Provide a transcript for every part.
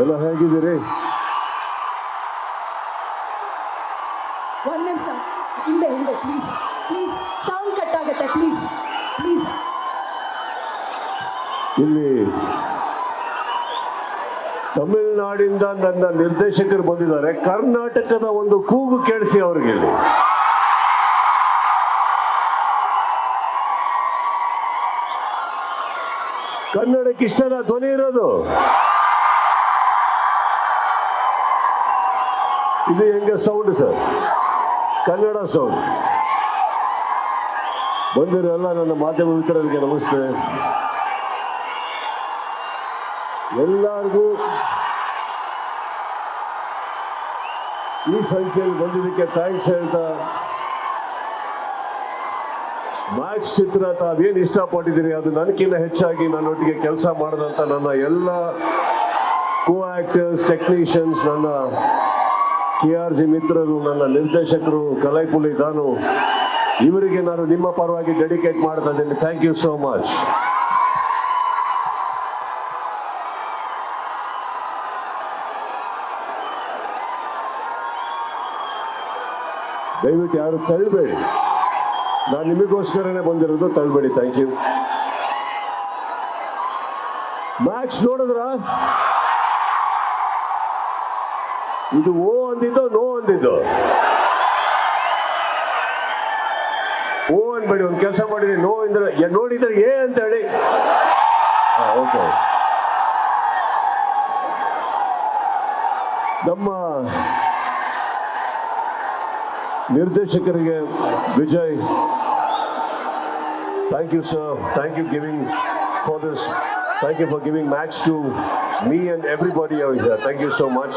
ಎಲ್ಲ ಹೇಗಿದ್ದೀರಿ? ಒಂದ್ ನಿಮಿಷ. ಹಿಂದೆ ಹಿಂದೆ ಪ್ಲೀಸ್ ಪ್ಲೀಸ್ ಸೌಂಡ್ ಕಟ್ ಆಗುತ್ತೆ ಪ್ಲೀಸ್ ಪ್ಲೀಸ್ ಇಲ್ಲಿ ತಮಿಳುನಾಡಿಂದ ನನ್ನ ನಿರ್ದೇಶಕರು ಬಂದಿದ್ದಾರೆ. ಕರ್ನಾಟಕದ ಒಂದು ಕೂಗು ಕೇಳಿಸಿ ಅವ್ರಿಗೆ ಇಲ್ಲಿ. ಕನ್ನಡಕ್ಕೆ ಇಷ್ಟನ ಧ್ವನಿ ಇರೋದು? ಇದು ಹೆಂಗೆ ಸೌಂಡ್ ಸರ್ ಕನ್ನಡ ಸೌಂಡ್ ಬಂದಿರೋ ಎಲ್ಲ ನನ್ನ ಮಾಧ್ಯಮ ಮಿತ್ರರಿಗೆ ನಮಸ್ತೆ. ಎಲ್ಲರಿಗೂ ಈ ಸಂಖ್ಯೆಯಲ್ಲಿ ಬಂದಿದ್ದಕ್ಕೆ ಥ್ಯಾಂಕ್ಸ್ ಹೇಳ್ತಾ ಮ್ಯಾಕ್ಸ್ ಚಿತ್ರ ತಾವೇನು ಇಷ್ಟಪಟ್ಟಿದ್ದೀರಿ? ಅದು ನನಗಿಂತ ಹೆಚ್ಚಾಗಿ ನನ್ನೊಟ್ಟಿಗೆ ಕೆಲಸ ಮಾಡಿದಂಥ ನನ್ನ ಎಲ್ಲ ಕೋ ಆಕ್ಟರ್ಸ್ ಟೆಕ್ನಿಷಿಯನ್ಸ್ ನನ್ನ ಕೆ ಆರ್ ಜಿ ಮಿತ್ರರು, ನನ್ನ ನಿರ್ದೇಶಕರು ಕಲೈಪುಲಿ ದಾನು ಇವರಿಗೆ ನಾನು ನಿಮ್ಮ ಪರವಾಗಿ ಡೆಡಿಕೇಟ್ ಮಾಡ್ತಾ ಇದ್ದೇನೆ. ಥ್ಯಾಂಕ್ ಯು ಸೋ ಮಚ್ ದಯವಿಟ್ಟು ಯಾರು ತಳ್ಳಬೇಡಿ. ನಾನು ನಿಮಗೋಸ್ಕರನೇ ಬಂದಿರೋದು ತಳ್ಳಬೇಡಿ. ಥ್ಯಾಂಕ್ ಯು ಮ್ಯಾಕ್ಸ್ ನೋಡಿದ್ರ? ಇದು ಓ ಅಂದಿದ್ದು ನೋ ಅಂದಿದ್ದು? ಓ ಅನ್ಬೇಡಿ ಒಂದು ಕೆಲಸ ಮಾಡಿದ್ರೆ ನೋ ಅಂದ್ರೆ ನೋಡಿದ್ರೆ ಏ ಅಂತ ಹೇಳಿ ಓಕೆ. ನಮ್ಮ ನಿರ್ದೇಶಕರಿಗೆ Vijay thank you sir thank you giving for this thank you for giving much to me and everybody thank you so much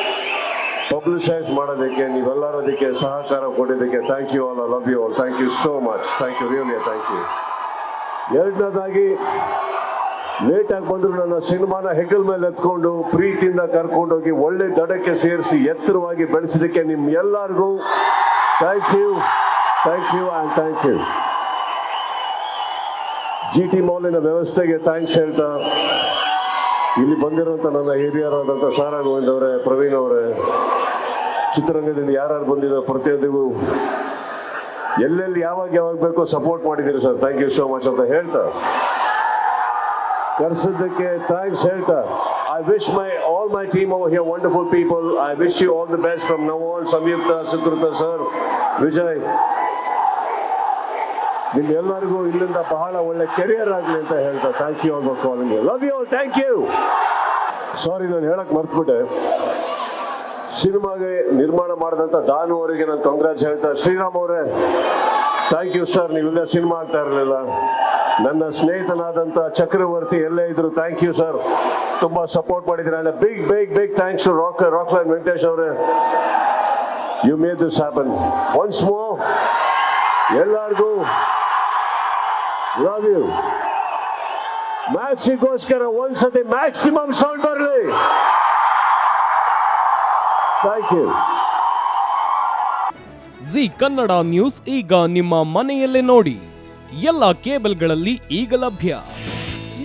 publicise ಮಾಡೋದಕ್ಕೆ ನೀವೆಲ್ಲರೂ ಅದಕ್ಕೆ ಸಹಕಾರ ಕೊಟ್ಟಿದ್ದಕ್ಕೆ thank you all love you all thank you so much thank you really thank you ಎರಡನೇದಾಗಿ ಲೇಟಾಗಿ ಬಂದ್ರು ನನ್ನ ಸಿನಿಮಾನ ಹೆಗಲ್ ಮೇಲೆ ಎತ್ಕೊಂಡು, ಪ್ರೀತಿಯಿಂದ ಕರ್ಕೊಂಡೋಗಿ ಒಳ್ಳೆ ದಡಕ್ಕೆ ಸೇರಿಸಿ ಎತ್ತರವಾಗಿ ಬೆಳೆಸಿದ್ದಕ್ಕೆ ನಿಮ್ಮ ಎಲ್ಲರಿಗೂ thank you thank you and thank you G T ಮಾಲಿನ ವ್ಯವಸ್ಥೆಗೆ ಥ್ಯಾಂಕ್ಸ್ ಹೇಳ್ತಾ ಇಲ್ಲಿ ಬಂದಿರುವಂತ ನನ್ನ ಹಿರಿಯರಾದಂಥ ಸಾರಾ ಗೋವಿಂದ್ ಅವರೇ, ಪ್ರವೀಣ್ ಅವರೇ, ಚಿತ್ರರಂಗದಿಂದ ಯಾರ್ಯಾರು ಬಂದಿದ್ದಾರೆ ಪ್ರತಿಯೊಂದಿಗೂ, ಎಲ್ಲೆಲ್ಲಿ ಯಾವಾಗ ಯಾವಾಗ ಬೇಕೋ ಸಪೋರ್ಟ್ ಮಾಡಿದ್ದೀರಿ sir. Thank you so much ಅಂತ ಹೇಳ್ತಾ. ಕರ್ಸಿದ್ದಕ್ಕೆ ಥ್ಯಾಂಕ್ಸ್ ಹೇಳ್ತಾ. I wish my all my team our here wonderful people I wish you all the best from now all Samyuktha, Sukrutha sir, Vijay. ನಿಮ್ಮೆಲ್ಲರಿಗೂ ಇಲ್ಲಿಂದ ಬಹಳ ಒಳ್ಳೆ ಕೆರಿಯರ್ ಆಗಲಿ ಅಂತ ಹೇಳ್ತಾ thank you all for calling love you thank you sorry ನಾನು ಹೇಳಕ್ ಮರ್ತ್ಬಿಟ್ಟೆ. ಸಿನಿಮಾಗೆ ನಿರ್ಮಾಣ ಮಾಡಿದಂತ ದಾನು ಅವರಿಗೆ ನಾನು ಕಾಂಗ್ರೆಸ್ ಹೇಳ್ತಾ, ಶ್ರೀರಾಮ್ ಅವರೇ ಥ್ಯಾಂಕ್ ಯು ಸರ್ ನೀವಿಲ್ಲ ಸಿನಿಮಾ ಆಗ್ತಾ ಇರಲಿಲ್ಲ. ನನ್ನ ಸ್ನೇಹಿತನಾದಂತ ಚಕ್ರವರ್ತಿ ಎಲ್ಲೇ ಇದ್ರು ಥ್ಯಾಂಕ್ ಯು ಸರ್ ತುಂಬಾ ಸಪೋರ್ಟ್ ಮಾಡಿದ್ರೆ. Big big big thanks to rock rockline Venkatesh ಅವರೇ. You made this happen once more ಎಲ್ಲರಿಗೂ ಲವ್ ಯು ಮ್ಯಾಕ್ಸಿಗೋಸ್ಕರ ಒಂದ್ಸತಿ ಮ್ಯಾಕ್ಸಿಮಮ್ ಸೌಂಡ್ ಬರಲಿ. Thank you Zee Kannada news ಈಗ ನಿಮ್ಮ ಮನೆಯಲ್ಲೇ ನೋಡಿ. ಎಲ್ಲ ಕೇಬಲ್ಗಳಲ್ಲಿ ಈಗ ಲಭ್ಯ.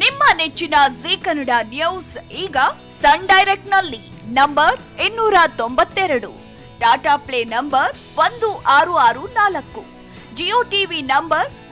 ನಿಮ್ಮ ನೆಚ್ಚಿನ ಜಿ ಕನ್ನಡ ನ್ಯೂಸ್ ಈಗ ಸನ್ ಡೈರೆಕ್ಟ್ನಲ್ಲಿ ನಂಬರ್ ಇನ್ನೂರ ತೊಂಬತ್ತೆರಡು ಟಾಟಾ ಪ್ಲೇ ನಂಬರ್ ಒಂದು ಆರು ಆರು ನಾಲ್ಕು. Jio TV number